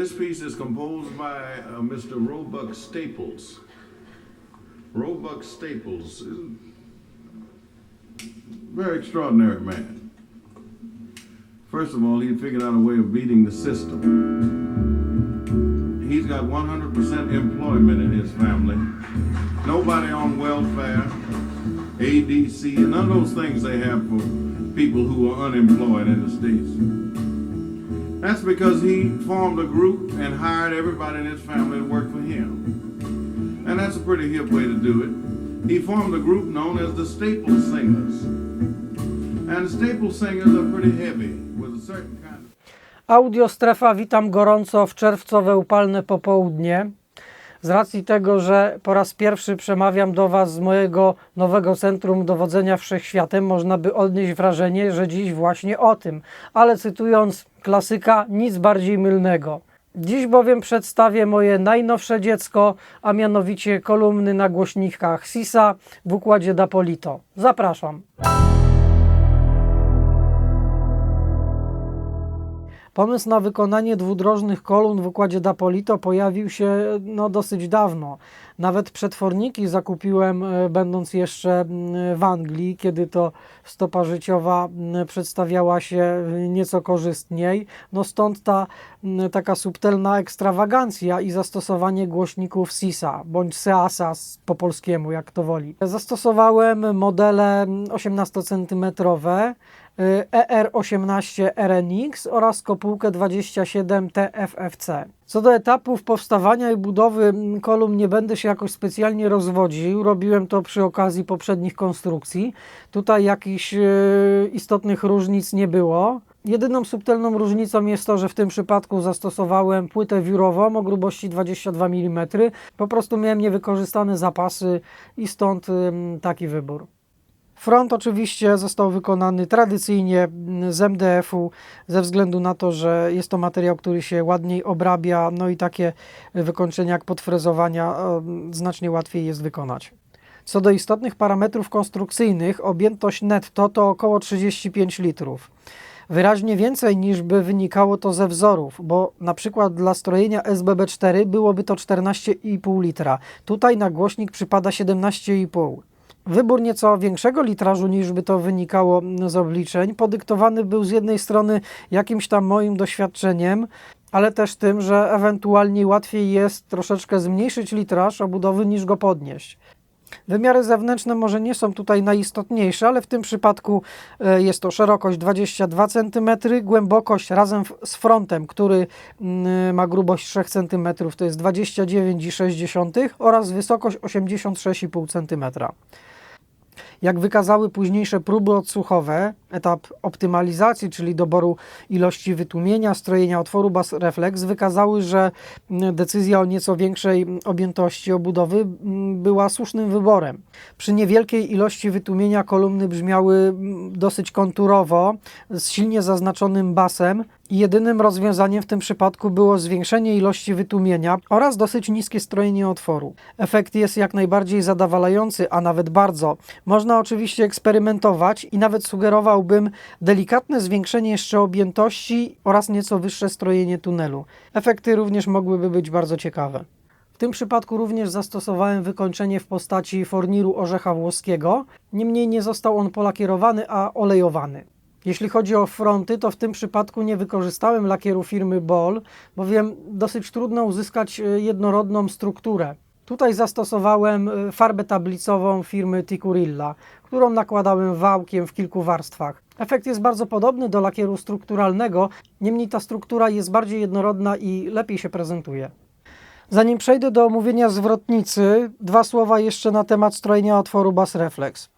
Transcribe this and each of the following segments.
This piece is composed by uh, Mr. Roebuck Staples. Roebuck Staples is a very extraordinary man. First of all, he figured out a way of beating the system. He's got 100% employment in his family. Nobody on welfare, ADC, and none of those things they have for people who are unemployed in the States. That's because he formed a group and hired everybody in his family to work for him. And that's a pretty hip way to do it. He formed a group known as the Staple Singers. And the Staple Singers are pretty heavy with a certain kind of. Witam gorąco w czerwcowe upalne popołudnie. Z racji tego, że po raz pierwszy przemawiam do Was z mojego nowego Centrum Dowodzenia Wszechświatem, można by odnieść wrażenie, że dziś właśnie o tym. Ale cytując klasyka, nic bardziej mylnego. Dziś bowiem przedstawię moje najnowsze dziecko, a mianowicie kolumny na głośnikach SISA w układzie Dapolito. Zapraszam. Pomysł na wykonanie dwudrożnych kolumn w układzie Dapolito pojawił się no, dosyć dawno. Nawet przetworniki zakupiłem, e, będąc jeszcze w Anglii, kiedy to stopa życiowa przedstawiała się e, nieco korzystniej. No stąd ta taka subtelna ekstrawagancja i zastosowanie głośników SISA bądź SEASA po polskiemu, jak to woli. Zastosowałem modele 18 cm ER18 RNX oraz kopułkę 27 TFFC. Co do etapów powstawania i budowy mm, kolumn nie będę się jakoś specjalnie rozwodził. Robiłem to przy okazji poprzednich konstrukcji. Tutaj jakichś e, istotnych różnic nie było. Jedyną subtelną różnicą jest to, że w tym przypadku zastosowałem płytę wiórową o grubości 22 mm. Po prostu miałem niewykorzystane zapasy i stąd ym, taki wybór. Front oczywiście został wykonany tradycyjnie mm, z MDF-u, ze względu na to, że jest to materiał, który się ładniej obrabia, no i takie wykończenia jak podfrezowania em, znacznie łatwiej jest wykonać. Co do istotnych parametrów konstrukcyjnych, objętość netto to około 35 litrów. Wyraźnie więcej niż by wynikało to ze wzorów, bo na przykład dla strojenia SBB4 byłoby to 14,5 litra. Tutaj na głośnik przypada 17,5. Wybór nieco większego litrażu niż by to wynikało z obliczeń podyktowany był z jednej strony jakimś tam moim doświadczeniem, ale też tym, że ewentualnie łatwiej jest troszeczkę zmniejszyć litraż obudowy niż go podnieść. Wymiary zewnętrzne może nie są tutaj najistotniejsze, ale w tym przypadku e, jest to szerokość 22 cm, głębokość razem z frontem, który mm, ma grubość 3 cm, to jest 29,6 oraz wysokość 86,5 cm. Jak wykazały późniejsze próby odsłuchowe, etap optymalizacji, czyli doboru ilości wytłumienia, strojenia otworu bas reflex, wykazały, że mm, decyzja o nieco większej mm, objętości obudowy mm, była słusznym wyborem. Przy niewielkiej ilości wytłumienia kolumny brzmiały dosyć konturowo, z silnie zaznaczonym basem jedynym rozwiązaniem w tym przypadku było zwiększenie ilości wytłumienia oraz dosyć niskie strojenie otworu. Efekt jest jak najbardziej zadowalający, a nawet bardzo. Można oczywiście eksperymentować i nawet sugerowałbym delikatne zwiększenie jeszcze objętości oraz nieco wyższe strojenie tunelu. Efekty również mogłyby być bardzo ciekawe. W tym przypadku również zastosowałem wykończenie w postaci forniru orzecha włoskiego, niemniej nie został on polakierowany, a olejowany. Jeśli chodzi o fronty, to w tym przypadku nie wykorzystałem lakieru firmy Ball, bowiem dosyć trudno uzyskać e, jednorodną strukturę. Tutaj zastosowałem e, farbę tablicową firmy Ticurilla, którą nakładałem wałkiem w kilku warstwach. Efekt jest bardzo podobny do lakieru strukturalnego, niemniej ta struktura jest bardziej jednorodna i lepiej się prezentuje. Zanim przejdę do omówienia zwrotnicy, dwa słowa jeszcze na temat strojenia otworu Bass Reflex.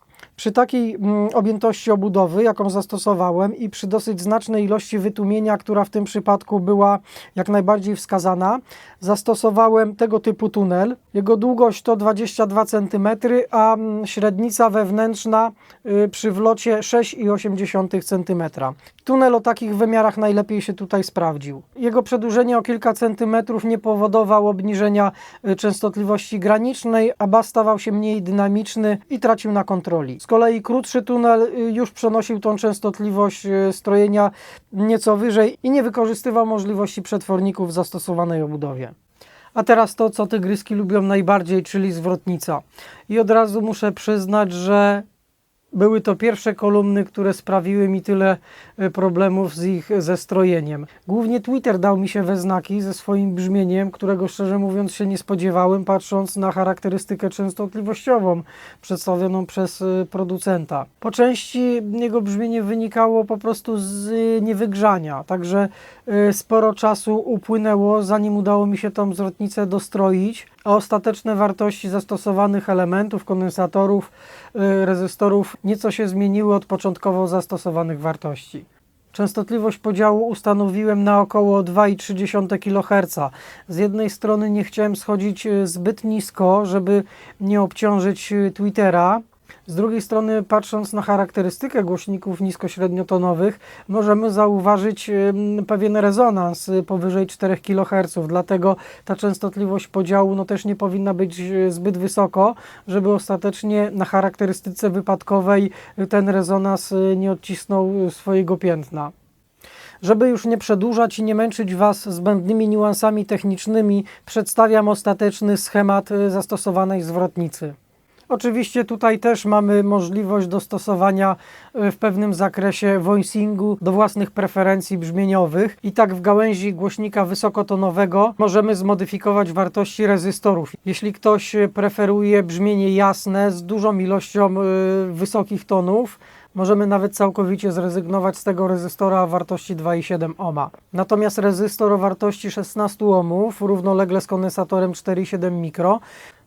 Przy takiej mm, objętości obudowy, jaką zastosowałem i przy dosyć znacznej ilości wytłumienia, która w tym przypadku była jak najbardziej wskazana, zastosowałem tego typu tunel. Jego długość to 22 cm, a mm, średnica wewnętrzna y, przy wlocie 6,8 cm. Tunel o takich wymiarach najlepiej się tutaj sprawdził. Jego przedłużenie o kilka centymetrów nie powodowało obniżenia y, częstotliwości granicznej, a bas stawał się mniej dynamiczny i tracił na kontroli. Kolei krótszy tunel y, już przenosił tą częstotliwość y, strojenia nieco wyżej i nie wykorzystywał możliwości przetworników w zastosowanej obudowie. A teraz to, co tygryski lubią najbardziej, czyli zwrotnica. I od razu muszę przyznać, że były to pierwsze kolumny, które sprawiły mi tyle e, problemów z ich zestrojeniem. Głównie Twitter dał mi się we znaki ze swoim brzmieniem, którego szczerze mówiąc się nie spodziewałem, patrząc na charakterystykę częstotliwościową przedstawioną przez e, producenta. Po części jego brzmienie wynikało po prostu z e, niewygrzania, także sporo czasu upłynęło, zanim udało mi się tą zwrotnicę dostroić, ostateczne wartości zastosowanych elementów, kondensatorów, y, rezystorów nieco się zmieniły od początkowo zastosowanych wartości. Częstotliwość podziału ustanowiłem na około 2,3 kHz. Z jednej strony nie chciałem schodzić y, zbyt nisko, żeby nie obciążyć y, Twittera. Z drugiej strony, patrząc na charakterystykę głośników nisko-średniotonowych, możemy zauważyć pewien rezonans powyżej 4 kHz, dlatego ta częstotliwość podziału no, też nie powinna być y, zbyt wysoko, żeby ostatecznie na charakterystyce wypadkowej ten rezonans y, nie odcisnął y, swojego piętna. Żeby już nie przedłużać i nie męczyć Was zbędnymi niuansami technicznymi, przedstawiam ostateczny schemat zastosowanej zwrotnicy. Oczywiście tutaj też mamy możliwość dostosowania y, w pewnym zakresie voicingu do własnych preferencji brzmieniowych i tak w gałęzi głośnika wysokotonowego możemy zmodyfikować wartości rezystorów. Jeśli ktoś y, preferuje brzmienie jasne z dużą ilością y, wysokich tonów, Możemy nawet całkowicie zrezygnować z tego rezystora o wartości 2,7 ohma. Natomiast rezystor o wartości 16 ohmów, równolegle z kondensatorem 4,7 mikro,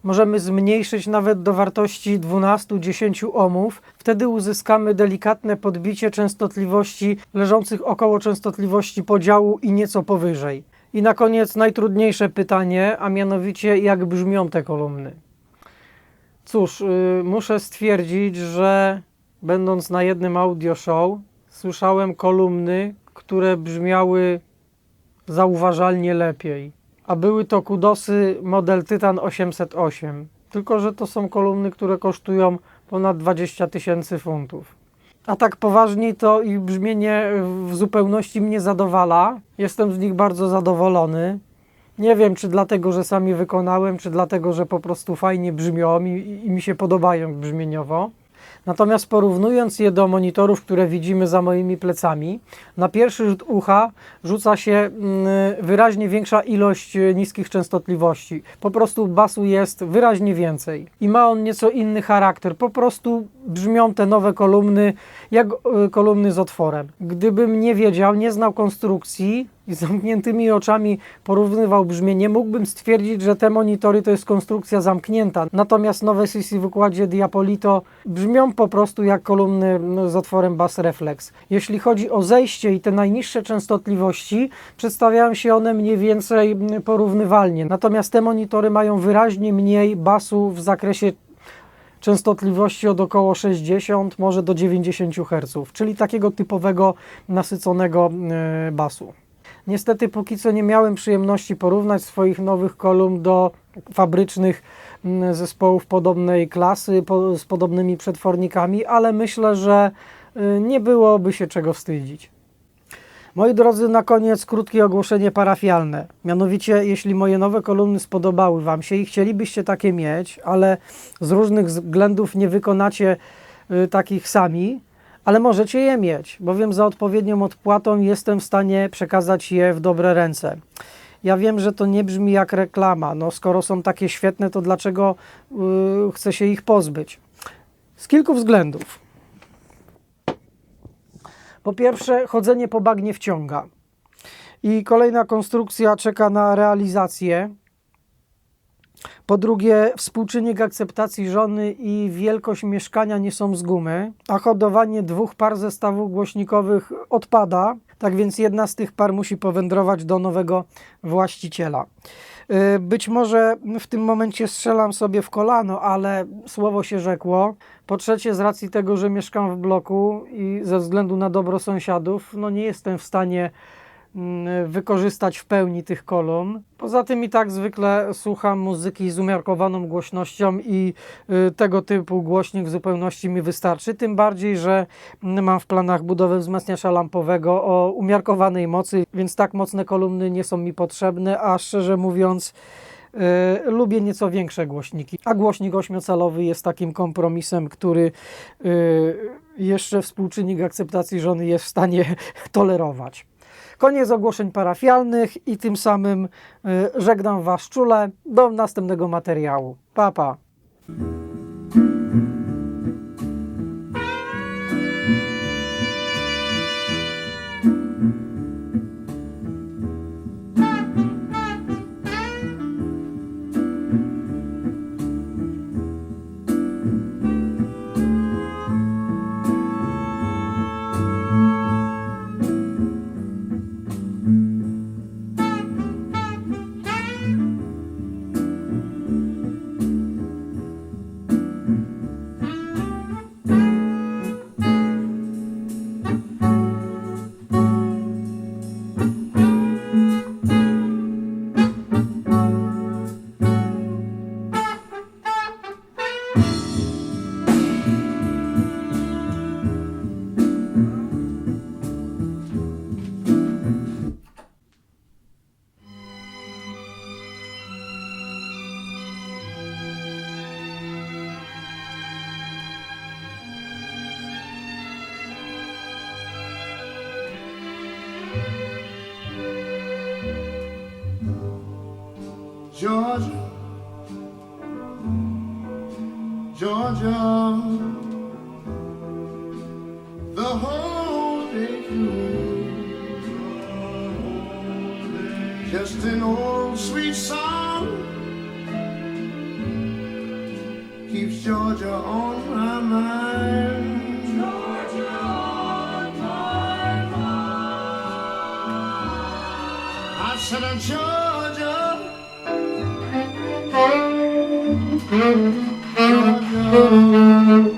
możemy zmniejszyć nawet do wartości 12-10 ohmów. Wtedy uzyskamy delikatne podbicie częstotliwości leżących około częstotliwości podziału i nieco powyżej. I na koniec najtrudniejsze pytanie, a mianowicie jak brzmią te kolumny. Cóż, yy, muszę stwierdzić, że będąc na jednym audio show, słyszałem kolumny, które brzmiały zauważalnie lepiej. A były to kudosy model Titan 808. Tylko, że to są kolumny, które kosztują ponad 20 tysięcy funtów. A tak poważniej to ich brzmienie w zupełności mnie zadowala. Jestem z nich bardzo zadowolony. Nie wiem, czy dlatego, że sami wykonałem, czy dlatego, że po prostu fajnie brzmią i, i mi się podobają brzmieniowo. Natomiast porównując je do monitorów, które widzimy za moimi plecami, na pierwszy rzut ucha rzuca się mm, wyraźnie większa ilość e, niskich częstotliwości. Po prostu basu jest wyraźnie więcej i ma on nieco inny charakter. Po prostu brzmią te nowe kolumny jak e, kolumny z otworem. Gdybym nie wiedział, nie znał konstrukcji i z zamkniętymi oczami porównywał brzmienie, mógłbym stwierdzić, że te monitory to jest konstrukcja zamknięta. Natomiast nowe CC w układzie Diapolito brzmią po prostu jak kolumny no, z otworem Bass Reflex. Jeśli chodzi o zejście i te najniższe częstotliwości, przedstawiają się one mniej więcej porównywalnie. Natomiast te monitory mają wyraźnie mniej basu w zakresie częstotliwości od około 60, może do 90 Hz, czyli takiego typowego nasyconego e, basu. Niestety póki co nie miałem przyjemności porównać swoich nowych kolumn do fabrycznych mm, zespołów podobnej klasy, po, z podobnymi przetwornikami, ale myślę, że y, nie byłoby się czego wstydzić. Moi drodzy, na koniec krótkie ogłoszenie parafialne. Mianowicie, jeśli moje nowe kolumny spodobały Wam się i chcielibyście takie mieć, ale z różnych względów nie wykonacie y, takich sami, ale możecie je mieć, bowiem za odpowiednią odpłatą jestem w stanie przekazać je w dobre ręce. Ja wiem, że to nie brzmi jak reklama. No, skoro są takie świetne, to dlaczego yy, chcę się ich pozbyć? Z kilku względów. Po pierwsze, chodzenie po bagnie wciąga. I kolejna konstrukcja czeka na realizację. Po drugie, współczynnik akceptacji żony i wielkość mieszkania nie są z gumy, a hodowanie dwóch par zestawów głośnikowych odpada, tak więc jedna z tych par musi powędrować do nowego właściciela. Yy, Być może w tym momencie strzelam sobie w kolano, ale słowo się rzekło. Po trzecie, z racji tego, że mieszkam w bloku i ze względu na dobro sąsiadów, no nie jestem w stanie wykorzystać w pełni tych kolumn. Poza tym i tak zwykle słucham muzyki z umiarkowaną głośnością i y, tego typu głośnik w zupełności mi wystarczy. Tym bardziej, że mm, mam w planach budowę wzmacniacza lampowego o umiarkowanej mocy, więc tak mocne kolumny nie są mi potrzebne, a szczerze mówiąc y, lubię nieco większe głośniki. A głośnik ośmiocalowy jest takim kompromisem, który y, jeszcze współczynnik akceptacji żony jest w stanie tolerować. Koniec ogłoszeń parafialnych i tym samym y, żegnam Was czule do następnego materiału. Pa, pa. Georgia, Georgia, the whole day through. Just an old sweet song. Keeps Georgia on 사랑 젖어 젖어